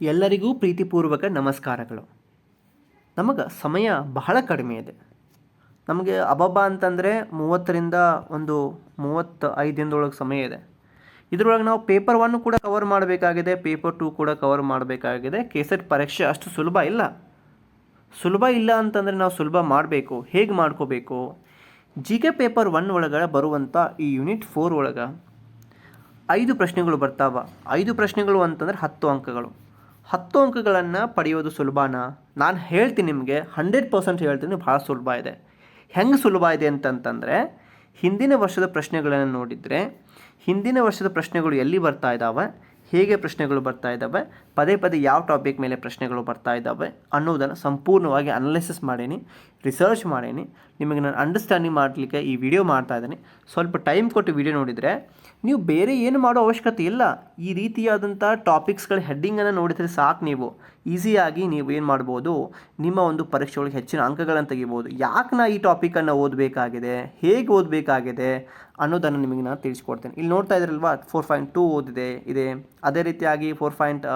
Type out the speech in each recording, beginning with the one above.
ಎಲ್ಲರಿಗೂ ಪ್ರೀತಿಪೂರ್ವಕ ನಮಸ್ಕಾರಗಳು. ನಮಗೆ ಸಮಯ ಬಹಳ ಕಡಿಮೆ ಇದೆ. ನಮಗೆ ಅಬಬ್ಬ ಅಂತಂದರೆ ಮೂವತ್ತರಿಂದ ಒಂದು ಮೂವತ್ತು ಐದು ದಿನದೊಳಗೆ ಸಮಯ ಇದೆ. ಇದರೊಳಗೆ ನಾವು ಪೇಪರ್ ಒನ್ ಕೂಡ ಕವರ್ ಮಾಡಬೇಕಾಗಿದೆ, ಪೇಪರ್ ಟೂ ಕೂಡ ಕವರ್ ಮಾಡಬೇಕಾಗಿದೆ. ಕೆಸೆಟ್ ಪರೀಕ್ಷೆ ಅಷ್ಟು ಸುಲಭ ಇಲ್ಲ. ಸುಲಭ ಇಲ್ಲ ಅಂತಂದರೆ ನಾವು ಸುಲಭ ಮಾಡಬೇಕು. ಹೇಗೆ ಮಾಡ್ಕೋಬೇಕು? ಜಿ ಕೆ ಪೇಪರ್ ಒನ್ ಒಳಗಡೆ ಬರುವಂಥ ಈ ಯೂನಿಟ್ ಫೋರ್ ಒಳಗೆ ಐದು ಪ್ರಶ್ನೆಗಳು ಬರ್ತಾವ. ಐದು ಪ್ರಶ್ನೆಗಳು ಅಂತಂದರೆ ಹತ್ತು ಅಂಕಗಳು. ಹತ್ತು ಅಂಕಗಳನ್ನು ಪಡೆಯೋದು ಸುಲಭನಾ? ನಾನು ಹೇಳ್ತೀನಿ ನಿಮಗೆ ಹಂಡ್ರೆಡ್ ಪರ್ಸೆಂಟ್ ಹೇಳ್ತೀನಿ ಭಾಳ ಸುಲಭ ಇದೆ. ಹೆಂಗೆ ಸುಲಭ ಇದೆ ಅಂತಂತಂದರೆ, ಹಿಂದಿನ ವರ್ಷದ ಪ್ರಶ್ನೆಗಳನ್ನು ನೋಡಿದರೆ, ಹಿಂದಿನ ವರ್ಷದ ಪ್ರಶ್ನೆಗಳು ಎಲ್ಲಿ ಬರ್ತಾ ಇದ್ದಾವೆ ಹೇಗೆ ಪ್ರಶ್ನೆಗಳು ಬರ್ತಾ ಇದ್ದಾವೆ, ಪದೇ ಪದೇ ಯಾವ ಟಾಪಿಕ್ ಮೇಲೆ ಪ್ರಶ್ನೆಗಳು ಬರ್ತಾ ಇದ್ದಾವೆ ಅನ್ನೋದನ್ನು ಸಂಪೂರ್ಣವಾಗಿ ಅನಾಲಿಸಿಸ್ ಮಾಡೀನಿ ರಿಸರ್ಚ್ ಮಾಡೀನಿ. ನಿಮಗೆ ನಾನು ಅಂಡರ್ಸ್ಟ್ಯಾಂಡಿಂಗ್ ಮಾಡಲಿಕ್ಕೆ ಈ ವಿಡಿಯೋ ಮಾಡ್ತಾ ಇದ್ದೀನಿ. ಸ್ವಲ್ಪ ಟೈಮ್ ಕೊಟ್ಟು ವಿಡಿಯೋ ನೋಡಿದರೆ, ನೀವು ಬೇರೆ ಏನು ಮಾಡೋ ಅವಶ್ಯಕತೆ ಇಲ್ಲ. ಈ ರೀತಿಯಾದಂಥ ಟಾಪಿಕ್ಸ್ಗಳ ಹೆಡ್ಡಿಂಗನ್ನು ನೋಡಿದರೆ ಸಾಕು ನೀವು. ಈಸಿಯಾಗಿ ನೀವು ಏನು ಮಾಡ್ಬೋದು, ನಿಮ್ಮ ಒಂದು ಪರೀಕ್ಷೆ ಒಳಗೆ ಹೆಚ್ಚಿನ ಅಂಕಗಳನ್ನು ತೆಗಿಬೋದು. ಯಾಕೆ ನಾ ಈ ಟಾಪಿಕನ್ನು ಓದಬೇಕಾಗಿದೆ? ಹೇಗೆ ಓದಬೇಕಾಗಿದೆ? ಅನ್ನೋದನ್ನು ನಿಮಗೆ ನಾನು ತಿಳಿಸ್ಕೊಡ್ತೇನೆ. ಇಲ್ಲಿ ನೋಡ್ತಾ ಇದ್ರಲ್ವಾ ಫೋರ್ ಪಾಯಿಂಟ್ ಟೂ ಓದಿದೆ, ಇದೆ. ಅದೇ ರೀತಿಯಾಗಿ ಫೋರ್ ಪಾಯಿಂಟ್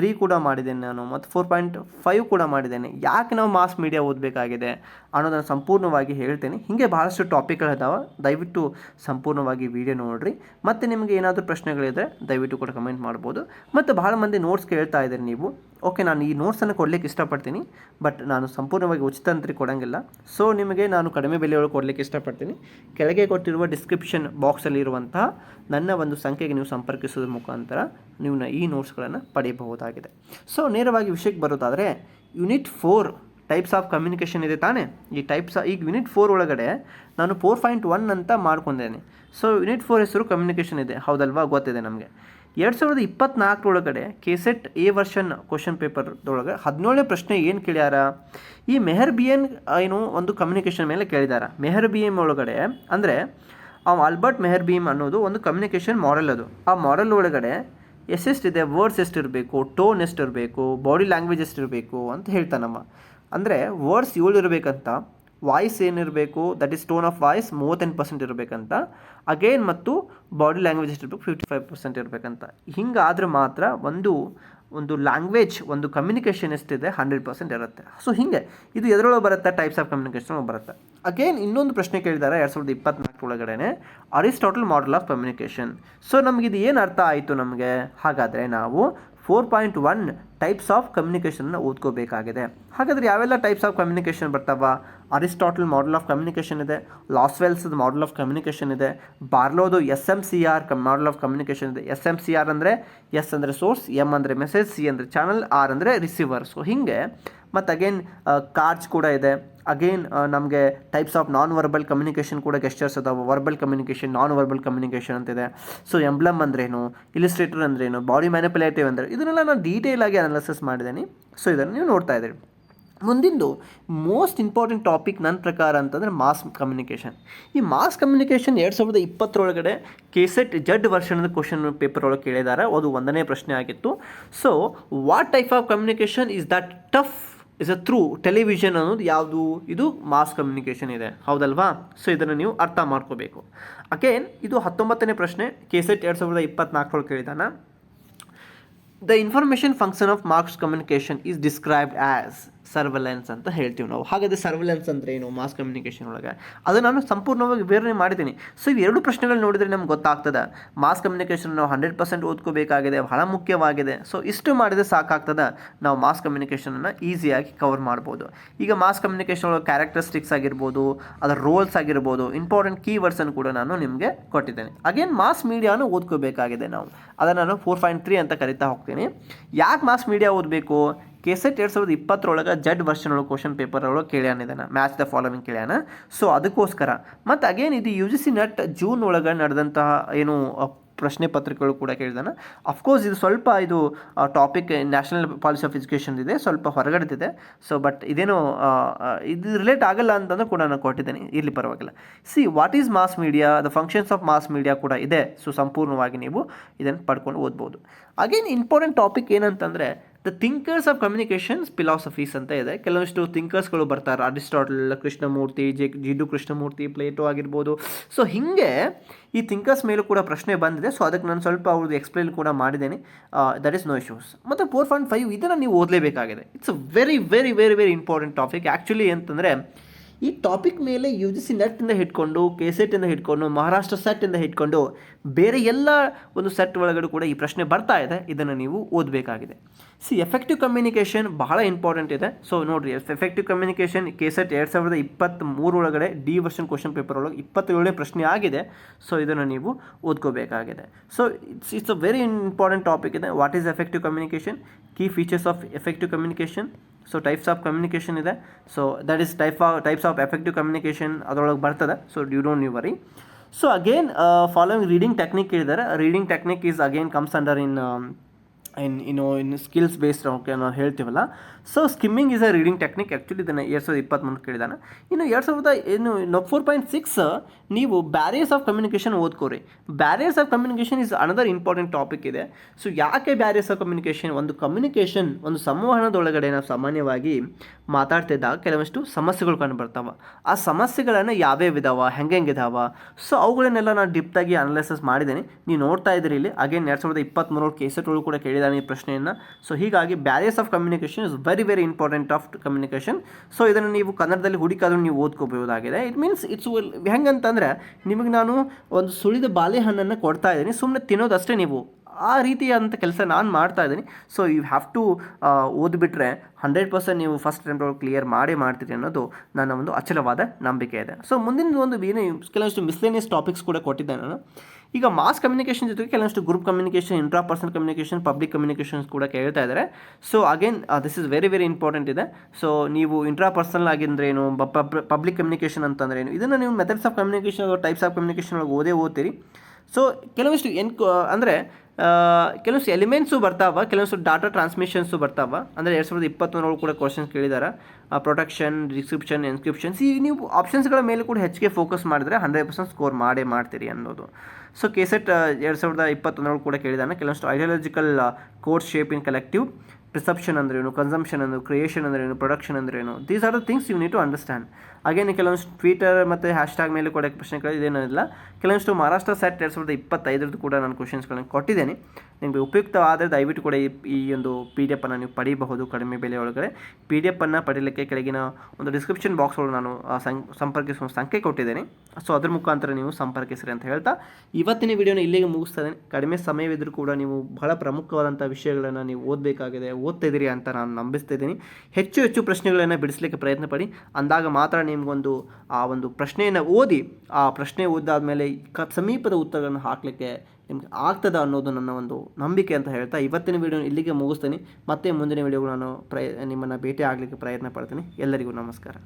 ತ್ರೀ ಕೂಡ ಮಾಡಿದ್ದೇನೆ ನಾನು ಮತ್ತು ಫೋರ್ ಪಾಯಿಂಟ್ ಫೈವ್ ಕೂಡ ಮಾಡಿದ್ದೇನೆ. ಯಾಕೆ ನಾವು ಮಾಸ್ ಮೀಡಿಯಾ ಓದಬೇಕಾಗಿದೆ ಅನ್ನೋದನ್ನು ಸಂಪೂರ್ಣವಾಗಿ ಹೇಳ್ತೇನೆ. ಹೀಗೆ ಭಾಳಷ್ಟು ಟಾಪಿಕ್ಗಳಿದಾವೆ ದಯವಿಟ್ಟು ಸಂಪೂರ್ಣವಾಗಿ ವಿಡಿಯೋ ನೋಡಿರಿ. ಮತ್ತು ನಿಮಗೆ ಏನಾದರೂ ಪ್ರಶ್ನೆಗಳಿದ್ರೆ ದಯವಿಟ್ಟು ಕೂಡ ಕಮೆಂಟ್ ಮಾಡ್ಬೋದು. ಮತ್ತು ಭಾಳ ಮಂದಿ ನೋಟ್ಸ್ ಕೇಳ್ತಾ ಇದ್ದೀರಿ ನೀವು. ಓಕೆ ನಾನು ಈ ನೋಟ್ಸನ್ನು ಕೊಡಲಿಕ್ಕೆ ಇಷ್ಟಪಡ್ತೀನಿ. ಬಟ್ ನಾನು ಸಂಪೂರ್ಣವಾಗಿ ಉಚಿತ ಅಂತರಿ ಕೊಡೋಂಗಿಲ್ಲ. ಸೊ ನಿಮಗೆ ನಾನು ಕಡಿಮೆ ಬೆಲೆಯೊಳಗೆ ಕೊಡಲಿಕ್ಕೆ ಇಷ್ಟಪಡ್ತೀನಿ. ಕೆಳಗೆ ಕೊಟ್ಟಿರುವ ಡಿಸ್ಕ್ರಿಪ್ಷನ್ ಬಾಕ್ಸಲ್ಲಿರುವಂತಹ ನನ್ನ ಒಂದು ಸಂಖ್ಯೆಗೆ ನೀವು ಸಂಪರ್ಕಿಸೋದ್ರ ಮುಖಾಂತರ ನೀವು ಈ ನೋಟ್ಸ್ಗಳನ್ನು ಪಡೆಯಬಹುದಾಗಿದೆ. ಸೊ ನೇರವಾಗಿ ವಿಷಯಕ್ಕೆ ಬರೋದಾದರೆ unit four types of communication ಇದೆ ತಾನೇ? ಈ ಟೈಪ್ಸ್ ಈಗ ಯೂನಿಟ್ ಫೋರ್ ಒಳಗಡೆ ನಾನು ಫೋರ್ ಪಾಯಿಂಟ್ ಒನ್ ಅಂತ ಮಾಡ್ಕೊಂಡಿದ್ದೇನೆ ಸೊ ಯೂನಿಟ್ ಫೋರ್ ಹೆಸರು ಕಮ್ಯುನಿಕೇಷನ್ ಇದೆ. ಹೌದಲ್ವಾ? ಗೊತ್ತಿದೆ ನಮಗೆ. ಎರಡು ಸಾವಿರದ ಇಪ್ಪತ್ನಾಲ್ಕರೊಳಗಡೆ ಕೆಸೆಟ್ ಎ ವರ್ಷನ್ ಕ್ವಶನ್ ಪೇಪರ್ದೊಳಗೆ ಹದಿನೇಳನೇ ಪ್ರಶ್ನೆ ಏನು ಕೇಳ್ಯಾರ? ಈ ಮೆಹರ್ ಬಿ ಎನ್ ಏನು ಒಂದು ಕಮ್ಯುನಿಕೇಷನ್ ಮೇಲೆ ಕೇಳಿದಾರ. ಮೆಹರ್ ಬಿ ಎಂ ಒಳಗಡೆ ಅಂದರೆ ಆಲ್ಬರ್ಟ್ ಮೆಹರ್ ಬೀಮ್ ಅನ್ನೋದು ಒಂದು ಕಮ್ಯುನಿಕೇಷನ್ ಮಾಡೆಲ್ ಅದು. ಆ ಮಾಡೆಲ್ ಒಳಗಡೆ ಎಷ್ಟೆಷ್ಟಿದೆ ವರ್ಡ್ಸ್ ಎಷ್ಟಿರಬೇಕು, ಟೋನ್ ಎಷ್ಟಿರಬೇಕು, ಬಾಡಿ ಲ್ಯಾಂಗ್ವೇಜ್ ಎಷ್ಟಿರಬೇಕು ಅಂತ ಹೇಳ್ತಾನಮ್ಮ ಅಂದರೆ ವರ್ಡ್ಸ್ ಏಳು ಇರಬೇಕಂತ ವಾಯ್ಸ್ ಏನಿರಬೇಕು that is tone of voice ಮೂವತ್ತೆಂಟು ಪರ್ಸೆಂಟ್ ಇರಬೇಕಂತ ಅಗೇನ್ ಮತ್ತು ಬಾಡಿ ಲ್ಯಾಂಗ್ವೇಜ್ ಎಷ್ಟಿರಬೇಕು ಫಿಫ್ಟಿ ಫೈವ್ ಪರ್ಸೆಂಟ್ ಇರಬೇಕಂತ. ಹಿಂಗಾದ್ರೆ ಮಾತ್ರ ಒಂದು ಒಂದು ಲ್ಯಾಂಗ್ವೇಜ್ ಒಂದು ಕಮ್ಯುನಿಕೇಷನ್ ಎಷ್ಟಿದೆ ಹಂಡ್ರೆಡ್ ಪರ್ಸೆಂಟ್ ಇರುತ್ತೆ. ಸೊ ಹೀಗೆ, ಇದು ಎದರೊಳಗೆ ಬರುತ್ತೆ ಟೈಪ್ಸ್ ಆಫ್ ಕಮ್ಯುನಿಕೇಷನ್ ಬರುತ್ತೆ. ಅಗೇನ್ ಇನ್ನೊಂದು ಪ್ರಶ್ನೆ ಕೇಳಿದ್ದಾರೆ, ಎರಡು ಸಾವಿರದ ಇಪ್ಪತ್ನಾಲ್ಕು ಒಳಗಡೆ Aristotle model of communication so ನಮಗಿದು ಏನು ಅರ್ಥ ಆಯಿತು ನಮಗೆ? ಹಾಗಾದರೆ ನಾವು four point one types of ಕಮ್ಯುನಿಕೇಷನ್ನ ಓದ್ಕೋಬೇಕಾಗಿದೆ. ಹಾಗಾದರೆ ಯಾವೆಲ್ಲ ಟೈಪ್ಸ್ ಆಫ್ ಕಮ್ಯುನಿಕೇಷನ್ ಬರ್ತಾವ? ಅರಿಸ್ಟಾಟಲ್ ಮಾಡೆಲ್ ಆಫ್ ಕಮ್ಯುನಿಕೇಷನ್ ಇದೆ ಲಾಸ್ವೆಲ್ಸ್ ಮಾಡೆಲ್ ಆಫ್ ಕಮ್ಯುನಿಕೇಷನ್ ಇದೆ ಬಾರ್ಲೋದು S M C R come model of communication ಇದೆ. ಎಸ್ ಎಂ ಸಿ ಆರ್ ಅಂದರೆ ಎಸ್ ಅಂದರೆ ಸೋರ್ಸ್ ಎಂ ಅಂದರೆ ಮೆಸೇಜ್ ಸಿ ಅಂದರೆ ಚಾನಲ್ ಆರ್ ಅಂದರೆ ರಿಸೀವರ್ ಸೊ ಹೀಗೆ ಮತ್ತು ಅಗೇನ್ ಕಾರ್ಜ್ ಕೂಡ ಇದೆ. ಅಗೇನ್ ನಮಗೆ types of non verbal communication ಕೂಡ ಗೆಸ್ಟರ್ಸ್ ಅದಾವೆ. Verbal communication non verbal communication ಅಂತಿದೆ. ಸೊ ಎಂಬ್ಲಮ್ ಅಂದ್ರೇನು ಇಲಿಸ್ಟ್ರೇಟರ್ ಅಂದ್ರೇನು ಬಾಡಿ ಮ್ಯಾನಿಪುಲೇಟಿವ್ ಅಂದರೆ, ಇದನ್ನೆಲ್ಲ ನಾನು ಡೀಟೇಲ್ ಆಗಿ ಅನಾಲಿಸಿಸ್ ಮಾಡಿದ್ದೀನಿ ಸೊ ಇದನ್ನು ನೀವು ನೋಡ್ತಾ ಇದ್ದೀರಿ. ಮುಂದಿಂದು ಮೋಸ್ಟ್ ಇಂಪಾರ್ಟೆಂಟ್ ಟಾಪಿಕ್ ನನ್ನ ಪ್ರಕಾರ ಅಂತಂದರೆ ಮಾಸ್ ಕಮ್ಯುನಿಕೇಷನ್ ಈ ಮಾಸ್ ಕಮ್ಯುನಿಕೇಷನ್ ಎರಡು ಸಾವಿರದ ಇಪ್ಪತ್ತರೊಳಗಡೆ ಕೆಸೆಟ್ ಜಡ್ ವರ್ಷನದ ಕ್ವಶನ್ ಪೇಪರ್ ಒಳಗೆ ಕೇಳಿದ್ದಾರೆ ಅದು ಒಂದನೇ ಪ್ರಶ್ನೆ ಆಗಿತ್ತು. So what type of communication is that tough is a through television ಅನ್ನೋದು ಯಾವುದು? ಇದು ಮಾಸ್ ಕಮ್ಯುನಿಕೇಷನ್ ಇದೆ. ಹೌದಲ್ವಾ? ಸೊ ಇದನ್ನು ನೀವು ಅರ್ಥ ಮಾಡ್ಕೋಬೇಕು. ಅಗೇನ್ ಇದು ಹತ್ತೊಂಬತ್ತನೇ ಪ್ರಶ್ನೆ. ಕೆಸೆಟ್ ಎರಡು ಸಾವಿರದ ಇಪ್ಪತ್ನಾಲ್ಕರೊಳಗೆ ಕೇಳಿದಾನ the information function of mass communication is described as surveillance ಅಂತ ಹೇಳ್ತೀವಿ ನಾವು. ಹಾಗಾದರೆ ಸರ್ವೆಲೆನ್ಸ್ ಅಂದರೆ ಏನು? ಮಾಸ್ ಕಮ್ಯುನಿಕೇಷನ್ ಒಳಗೆ. ಅದು ನಾನು ಸಂಪೂರ್ಣವಾಗಿ ವಿವರಣೆ ಮಾಡಿದ್ದೀನಿ ಸೊ ಇವು ಎರಡು ಪ್ರಶ್ನೆಗಳು ನೋಡಿದರೆ ನಮ್ಗೆ ಗೊತ್ತಾಗ್ತದೆ. ಮಾಸ್ ಕಮ್ಯುನಿಕೇಷನ್ ನಾವು ಹಂಡ್ರೆಡ್ ಪರ್ಸೆಂಟ್ ಓದ್ಕೋಬೇಕಾಗಿದೆ, ಬಹಳ ಮುಖ್ಯವಾಗಿದೆ. ಸೊ ಇಷ್ಟು ಮಾಡಿದರೆ ಸಾಕಾಗ್ತದೆ? ನಾವು ಮಾಸ್ ಕಮ್ಯುನಿಕೇಷನನ್ನು ಈಸಿಯಾಗಿ ಕವರ್ ಮಾಡ್ಬೋದು. ಈಗ ಮಾಸ್ ಕಮ್ಯುನಿಕೇಷನ್ ಒಳಗೆ ಕ್ಯಾರೆಕ್ಟರಿಸ್ಟಿಕ್ಸ್ ಆಗಿರ್ಬೋದು, ಅದರ ರೋಲ್ಸ್ ಆಗಿರ್ಬೋದು, ಇಂಪಾರ್ಟೆಂಟ್ ಕೀವರ್ಡ್ಸನ್ನು ಕೂಡ ನಾನು ನಿಮಗೆ ಕೊಟ್ಟಿದ್ದೇನೆ. ಅಗೇನ್ ಮಾಸ್ ಮೀಡಿಯಾನು ಓದ್ಕೋಬೇಕಾಗಿದೆ ನಾವು. ಅದನ್ನು ನಾನು ಫೋರ್ ಪಾಯಿಂಟ್ ತ್ರೀ ಅಂತ ಕರಿತಾ ಹೋಗ್ತೀನಿ. ಯಾಕೆ ಮಾಸ್ ಮೀಡಿಯಾ ಓದಬೇಕು? ಕೆಸೆಟ್ ಎರಡು ಸಾವಿರದ ಇಪ್ಪತ್ತರೊಳಗೆ ಜಡ್ ವರ್ಷನ್ ಒಳಗೆ ಕ್ವಶನ್ ಪೇಪರ್ ಒಳಗೆ ಕೇಳ್ಯಾನ ಇದನ್ನು ಮ್ಯಾಚ್ ದ ಫಾಲೋವಿಂಗ್ ಕೇಳ್ಯಾನ. ಸೊ ಅದಕ್ಕೋಸ್ಕರ, ಮತ್ತು ಅಗೇನ್ ಇದು U G C NET June ಒಳಗೆ ನಡೆದಂತಹ ಏನು ಪ್ರಶ್ನೆ ಪತ್ರಿಕೆಗಳು ಕೂಡ ಕೇಳಿದಾನೆ. ಅಫ್ಕೋರ್ಸ್ ಇದು ಸ್ವಲ್ಪ ಇದು topic national policy of education ಇದೆ, ಸ್ವಲ್ಪ ಹೊರಗಡೆದಿದೆ ಸೊ ಬಟ್ ಇದೇನು ಇದು ರಿಲೇಟ್ ಆಗಲ್ಲ ಅಂತಂದ್ರೆ ಕೂಡ ನಾನು ಕೊಟ್ಟಿದ್ದೇನೆ, ಇರಲಿ ಪರವಾಗಿಲ್ಲ. See what is mass media the functions of mass media ಕೂಡ ಇದೆ. ಸೊ ಸಂಪೂರ್ಣವಾಗಿ ನೀವು ಇದನ್ನು ಪಡ್ಕೊಂಡು ಓದ್ಬೋದು. ಅಗೇನ್ ಇಂಪಾರ್ಟೆಂಟ್ ಟಾಪಿಕ್ ಏನಂತಂದರೆ the thinkers of communications philosophies ಅಂತ ಇದೆ. ಕೆಲವಷ್ಟು ಥಿಂಕರ್ಸ್ಗಳು ಬರ್ತಾರೆ. ಅರಿಸ್ಟಾಟಲ್, ಕೃಷ್ಣಮೂರ್ತಿ, ಜೆ ಜಿಡ್ಡು ಕೃಷ್ಣಮೂರ್ತಿ, ಪ್ಲೇಟೋ ಆಗಿರ್ಬೋದು. ಸೊ ಹೀಗೆ ಈ ಥಿಂಕರ್ಸ್ ಮೇಲೂ ಕೂಡ ಪ್ರಶ್ನೆ ಬಂದಿದೆ. ಸೊ ಅದಕ್ಕೆ ನಾನು ಸ್ವಲ್ಪ ಅವ್ರದ್ದು ಎಕ್ಸ್ಪ್ಲೇನ್ ಕೂಡ ಮಾಡಿದ್ದೇನೆ. ದಟ್ ಇಸ್ ನೋ ಇಶ್ಯೂಸ್ ಮತ್ತು ಫೋರ್ ಪಾಯಿಂಟ್ ಫೈವ್ ಇದನ್ನು ನೀವು ಓದಲೇಬೇಕಾಗಿದೆ. It's a very very very very important topic actually ಅಂತಂದರೆ ಈ ಟಾಪಿಕ್ ಮೇಲೆ ಯು ಜಿ ಸಿ ನೆಟ್ಟಿಂದ ಹಿಡ್ಕೊಂಡು ಕೆ ಸೆಟ್ಟಿಂದ ಹಿಡ್ಕೊಂಡು ಮಹಾರಾಷ್ಟ್ರ ಸೆಟ್ಟಿಂದ ಹಿಡ್ಕೊಂಡು, ಬೇರೆ ಎಲ್ಲ ಒಂದು ಸೆಟ್ ಒಳಗಡೆ ಕೂಡ ಈ ಪ್ರಶ್ನೆ ಬರ್ತಾ ಇದೆ. ಇದನ್ನು ನೀವು ಓದಬೇಕಾಗಿದೆ. ಸಿ ಎಫೆಕ್ಟಿವ್ ಕಮ್ಯುನಿಕೇಷನ್ ಬಹಳ ಇಂಪಾರ್ಟೆಂಟ್ ಇದೆ. ಸೊ ನೋಡಿರಿ ಎಫೆಕ್ಟಿವ್ ಕಮ್ಯುನಿಕೇಷನ್ ಕೆಸೆಟ್ ಎರಡು ಸಾವಿರದ ಇಪ್ಪತ್ತ್ಮೂರು ಒಳಗಡೆ ಡಿ ವರ್ಷನ್ ಕ್ವಶನ್ ಪೇಪರ್ ಒಳಗೆ ಇಪ್ಪತ್ತೇಳನೇ ಪ್ರಶ್ನೆ ಆಗಿದೆ. ಸೊ ಇದನ್ನು ನೀವು ಓದ್ಕೋಬೇಕಾಗಿದೆ. So it's it's a very important topic ಇದೆ. What is effective communication key features of effective communication so types of communication ಇದೆ. So that is type of types of effective communication ಅದರೊಳಗೆ ಬರ್ತದೆ. So you don't you worry so again following reading technique ಹೇಳಿದ್ದಾರೆ reading technique is again comes under in in, ಇನ್ನು in skills based okay ನಾವು ಹೇಳ್ತೀವಲ್ಲ? So skimming is a reading technique actually ಇದನ್ನು ಎರಡು ಸಾವಿರದ ಇಪ್ಪತ್ತ್ಮೂರು ಕೇಳಿದಾನೆ. ಇನ್ನು ಎರಡು ಸಾವಿರದ ಏನು ಫೋರ್ ಪಾಯಿಂಟ್ ಸಿಕ್ಸ್ ನೀವು barriers of communication ಓದ್ಕೋರಿ. Barriers of communication is another important topic ಇದೆ. ಸೊ ಯಾಕೆ ಬ್ಯಾರಿಯರ್ಸ್ ಆಫ್ ಕಮ್ಯುನಿಕೇಷನ್ ಒಂದು ಕಮ್ಯುನಿಕೇಷನ್ ಒಂದು ಸಂವಹನದೊಳಗಡೆ ನಾವು ಸಾಮಾನ್ಯವಾಗಿ ಮಾತಾಡ್ತಿದ್ದಾಗ ಕೆಲವಷ್ಟು ಸಮಸ್ಯೆಗಳು ಕಂಡು ಬರ್ತಾವೆ ಆ ಸಮಸ್ಯೆಗಳನ್ನು ಯಾವ್ಯಾವ ಇದಾವೆ? ಹೆಂಗೆ ಇದಾವೆ? ಸೊ ಅವುಗಳನ್ನೆಲ್ಲ ನಾನು ಡಿಪ್ತಾಗಿ ಅನಲೈಸಸ್ ಮಾಡಿದ್ದೀನಿ. ನೀವು ನೋಡ್ತಾ ಇದ್ದೀರಿ ಇಲ್ಲಿ. ಅಗೇನ್ ಎರಡು ಸಾವಿರದ ಇಪ್ಪತ್ತ್ಮೂರು ಕೇಸೆಟ್ಗಳು ಕೂಡ ಈ ಪ್ರಶ್ನೆಯನ್ನು. ಸೊ ಹೀಗಾಗಿ barriers of communication is very very important of communication so ಇದನ್ನು ನೀವು ಕನ್ನಡದಲ್ಲಿ ಹುಡುಕಾದ್ರೂ ನೀವು ಓದ್ಕೋಬಹುದಾಗಿದೆ. ಇಟ್ ಮೀನ್ಸ್ ಇಟ್ಸ್ ಹೆಂಗಂತಂದರೆ ನಿಮಗೆ ನಾನು ಒಂದು ಸುಳಿದ ಬಾಳೆಹಣ್ಣನ್ನು ಕೊಡ್ತಾ ಇದ್ದೀನಿ. ಸುಮ್ಮನೆ ತಿನ್ನೋದಷ್ಟೇ ನೀವು. ಆ ರೀತಿಯಾದಂಥ ಕೆಲಸ ನಾನು ಮಾಡ್ತಾ ಇದ್ದೀನಿ. ಸೊ ಯು ಹ್ಯಾವ್ ಟು ಓದ್ಬಿಟ್ರೆ ಹಂಡ್ರೆಡ್ ಪರ್ಸೆಂಟ್ ನೀವು ಫಸ್ಟ್ ಅಟೆಂಪ್ಟ್ ಕ್ಲಿಯರ್ ಮಾಡೇ ಮಾಡ್ತೀರಿ ಅನ್ನೋದು ನನ್ನ ಒಂದು ಅಚಲವಾದ ನಂಬಿಕೆ ಇದೆ. ಸೊ ಮುಂದಿನ ಒಂದು ಏನೇ, ಕೆಲವಷ್ಟು ಮಿಸ್ಲೇನಿಯಸ್ ಟಾಪಿಕ್ಸ್ ಕೂಡ ಕೊಟ್ಟಿದ್ದೆ ನಾನು. ಈಗ ಮಾಸ್ ಕಮ್ಯುನಿಕೇಷನ್ ಜೊತೆಗೆ ಕೆಲವಷ್ಟು group communication intra personal communication public communications ಕೂಡ ಕೇಳ್ತಾ ಇದ್ದಾರೆ. So again this is very very important ಇದೆ. ಸೊ ನೀವು ಇಂಟ್ರಾ ಪರ್ಸನಲ್ ಆಗಿಂದ್ರೆ ಏನು ಪಬ್ಲಿಕ್ ಕಮ್ಯುನಿಕೇಷನ್ ಅಂತಂದ್ರೆ ಏನು, ಇದನ್ನು ನೀವು methods of communication types of communication ಒಳಗೆ ಓದೇ ಓದ್ತೀರಿ. ಸೊ ಕೆಲವಷ್ಟು ಎನ್ ಅಂದರೆ ಕೆಲವಷ್ಟು ಎಲಿಮೆಂಟ್ಸು ಬರ್ತಾವ ಕೆಲವೊಂದು ಡಾಟಾ ಟ್ರಾನ್ಸ್ಮಿಷನ್ಸು ಬರ್ತಾವ. ಅಂದರೆ ಎರಡು ಸಾವಿರದ ಇಪ್ಪತ್ತೊಂದರೊಳಗೆ ಕೂಡ ಕ್ವಶನ್ಸ್ ಕೇಳಿದಾರೆ. ಪ್ರೊಟೆಕ್ಷನ್ ಡಿಸ್ಕ್ರಿಪ್ಷನ್ ಎನ್ಸ್ಕ್ರಿಪ್ಷನ್ಸ್ ಈ ನೀವು ಆಪ್ಷನ್ಸ್ಗಳ ಮೇಲೆ ಕೂಡ ಹೆಚ್ಚಿಗೆ ಫೋಕಸ್ ಮಾಡಿದರೆ ಹಂಡ್ರೆಡ್ ಪರ್ಸೆಂಟ್ ಸ್ಕೋರ್ ಮಾಡೇ ಮಾಡ್ತೀರಿ ಅನ್ನೋದು. ಸೊ ಕೆಸೆಟ್ ಎರಡು ಸಾವಿರದ ಇಪ್ಪತ್ತೊಂದರೊಳಗೆ ಕೂಡ ಕೇಳಿದಾನೆ. ಕೆಲವೊಂದು ideological course shape in collective perception ಅಂದ್ರೇನು ಕನ್ಸಂಪ್ಷನ್ ಅಂದ್ರೆ ಕ್ರಿಯೇಷನ್ ಅಂದ್ರೇನು ಪ್ರೊಡಕ್ಷನ್ ಅಂದ್ರೇನು. These are the things you need to understand again ಕೆಲವೊಂದು ಟ್ವಿಟರ್ ಮತ್ತು ಹ್ಯಾಶ್ಟ್ಯಾಗ್ ಮೇಲೆ ಕೂಡ ಪ್ರಶ್ನೆಗಳು ಇದೇನಿಲ್ಲ ಕೆಲವೊಂದಿಷ್ಟು ಮಹಾರಾಷ್ಟ್ರ ಸೆಟ್ ಎರಡು ಸಾವಿರದ ಇಪ್ಪತ್ತೈದರದ್ದು ಕೂಡ ನಾನು ಕ್ವಶನ್ಸ್ಗಳನ್ನು ಕೊಟ್ಟಿದ್ದೇನೆ. ನಿಮಗೆ ಉಪಯುಕ್ತವಾದರೆ ದಯವಿಟ್ಟು ಕೂಡ ಈ ಒಂದು ಪಿ ಡಿ ಎಫನ್ನು ನೀವು ಪಡೀಬಹುದು ಕಡಿಮೆ ಬೆಲೆ ಒಳಗಡೆ. ಪಿ ಡಿ ಎಫನ್ನು ಪಡೀಲಿಕ್ಕೆ ಕೆಳಗಿನ ಒಂದು ಡಿಸ್ಕ್ರಿಪ್ಷನ್ ಬಾಕ್ಸ್ ಒಳಗೆ ನಾನು ಸಂಪರ್ಕಿಸುವ ಸಂಖ್ಯೆ ಕೊಟ್ಟಿದ್ದೇನೆ. ಸೊ ಅದ್ರ ಮುಖಾಂತರ ನೀವು ಸಂಪರ್ಕಿಸ್ರಿ ಅಂತ ಹೇಳ್ತಾ, ಇವತ್ತಿನ ವಿಡಿಯೋನ ಇಲ್ಲಿಗೆ ಮುಗಿಸ್ತಾ ಇದ್ದೇನೆ. ಕಡಿಮೆ ಸಮಯವಿದ್ದರೂ ಕೂಡ ನೀವು ಬಹಳ ಪ್ರಮುಖವಾದಂಥ ವಿಷಯಗಳನ್ನು ನೀವು ಓದಬೇಕಾಗಿದೆ, ಓದ್ತಾ ಇದ್ದೀರಿ ಅಂತ ನಾನು ನಂಬಿಸ್ತಾ ಇದ್ದೀನಿ. ಹೆಚ್ಚು ಹೆಚ್ಚು ಪ್ರಶ್ನೆಗಳನ್ನು ಬಿಡಿಸಲಿಕ್ಕೆ ಪ್ರಯತ್ನ ಪಡಿ. ಅಂದಾಗ ಮಾತ್ರ ನಿಮಗೊಂದು, ಆ ಒಂದು ಪ್ರಶ್ನೆಯನ್ನು ಓದಿ, ಆ ಪ್ರಶ್ನೆ ಓದಾದ್ಮೇಲೆ ಕ, ಸಮೀಪದ ಉತ್ತರಗಳನ್ನು ಹಾಕಲಿಕ್ಕೆ ನಿಮ್ಗೆ ಆಗ್ತದ ಅನ್ನೋದು ನನ್ನ ಒಂದು ನಂಬಿಕೆ ಅಂತ ಹೇಳ್ತಾ ಇವತ್ತಿನ ವಿಡಿಯೋ ಇಲ್ಲಿಗೆ ಮುಗಿಸ್ತೀನಿ. ಮತ್ತೆ ಮುಂದಿನ ವಿಡಿಯೋಗಳು ನಾನು ಪ್ರಯ ನಿಮ್ಮನ್ನು ಭೇಟಿ ಆಗಲಿಕ್ಕೆ ಪ್ರಯತ್ನ ಪಡ್ತೀನಿ. ಎಲ್ಲರಿಗೂ ನಮಸ್ಕಾರ.